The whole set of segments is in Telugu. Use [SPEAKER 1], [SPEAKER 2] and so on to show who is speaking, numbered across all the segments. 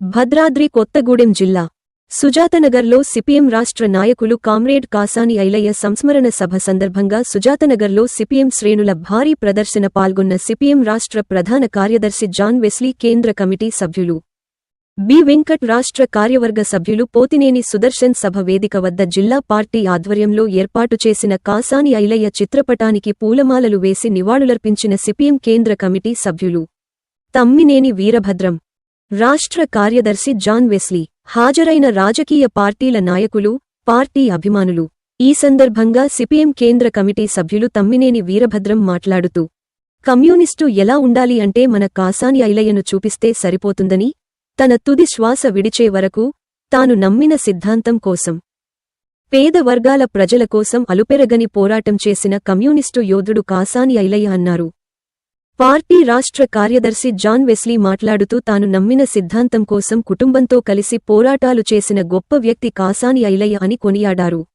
[SPEAKER 1] భద్రాద్రి కొత్తగూడెం జిల్లా సుజాతనగర్లో సిపిఎం రాష్ట్ర నాయకులు కామ్రేడ్ కాసాని ఐలయ్య సంస్మరణ సభ సందర్భంగా సుజాతనగర్లో సిపిఎం శ్రేణుల భారీ ప్రదర్శన పాల్గొన్న సిపిఎం రాష్ట్ర ప్రధాన కార్యదర్శి జాన్ వెస్లీ కేంద్ర కమిటీ సభ్యులు. బి వెంకట్ రాష్ట్ర కార్యవర్గ సభ్యులు పోతినేని సుదర్శన్ సభ వేదిక వద్ద జిల్లా పార్టీ ఆధ్వర్యంలో ఏర్పాటు చేసిన కాసాని ఐలయ్య చిత్రపటానికి పూలమాలలు వేసి నివాళులర్పించిన సిపిఎం కేంద్ర కమిటీ సభ్యులు. తమ్మినేని వీరభద్రం రాష్ట్ర కార్యదర్శి జాన్ వెస్లీ హాజరైన రాజకీయ పార్టీల నాయకులు పార్టీ అభిమానులు. ఈ సందర్భంగా సిపిఎం కేంద్ర కమిటీ సభ్యులు తమ్మినేని వీరభద్రం మాట్లాడుతూ కమ్యూనిస్టు ఎలా ఉండాలి అంటే మన కాసాని ఐలయ్యను చూపిస్తే సరిపోతుందని తన తుది శ్వాస విడిచే వరకు తాను నమ్మిన సిద్ధాంతం కోసం పేద వర్గాల ప్రజల కోసం అలుపెరగని పోరాటం చేసిన కమ్యూనిస్టు యోధుడు కాసాని ఐలయ్య అన్నారు. పార్టీ రాష్ట్ర కార్యదర్శి జాన్ వెస్లీ మాట్లాడుతూ తాను నమ్మిన సిద్ధాంతం కోసం కుటుంబంతో కలిసి పోరాటాలు చేసిన గొప్ప వ్యక్తి కాసాని ఐలయ్య అని కొనియాడారు.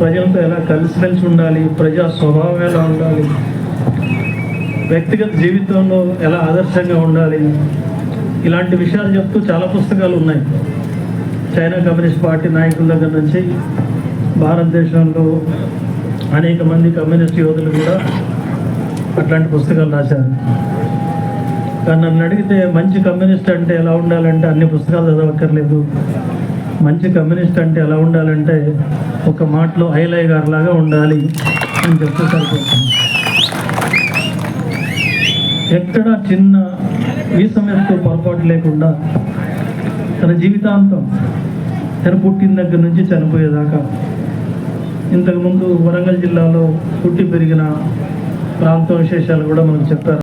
[SPEAKER 2] ప్రజలతో ఎలా కలిసిమెలిసి ఉండాలి? ప్రజా స్వభావం ఎలా ఉండాలి? వ్యక్తిగత జీవితంలో ఎలా ఆదర్శంగా ఉండాలి? ఇలాంటి విషయాలు చెప్తూ చాలా పుస్తకాలు ఉన్నాయి. చైనా కమ్యూనిస్ట్ పార్టీ నాయకుల దగ్గర నుంచి భారతదేశంలో అనేక మంది కమ్యూనిస్ట్ యోధులు కూడా అట్లాంటి పుస్తకాలు రాశారు. కానీ నన్ను అడిగితే మంచి కమ్యూనిస్ట్ అంటే ఎలా ఉండాలంటే అన్ని పుస్తకాలు చదవక్కర్లేదు. మంచి కమ్యూనిస్ట్ అంటే ఎలా ఉండాలంటే ఒక మాటలో ఐలయ్య గారు లాగా ఉండాలి అని చెప్తే సరిపోతుంది. ఎక్కడ చిన్న వీసమెత్తు పొరపాటు లేకుండా తన జీవితాంతం తన పుట్టిన దగ్గర నుంచి చనిపోయేదాకా ఇంతకుముందు వరంగల్ జిల్లాలో పుట్టి పెరిగిన ప్రాంత విశేషాలు కూడా మనకు చెప్పారు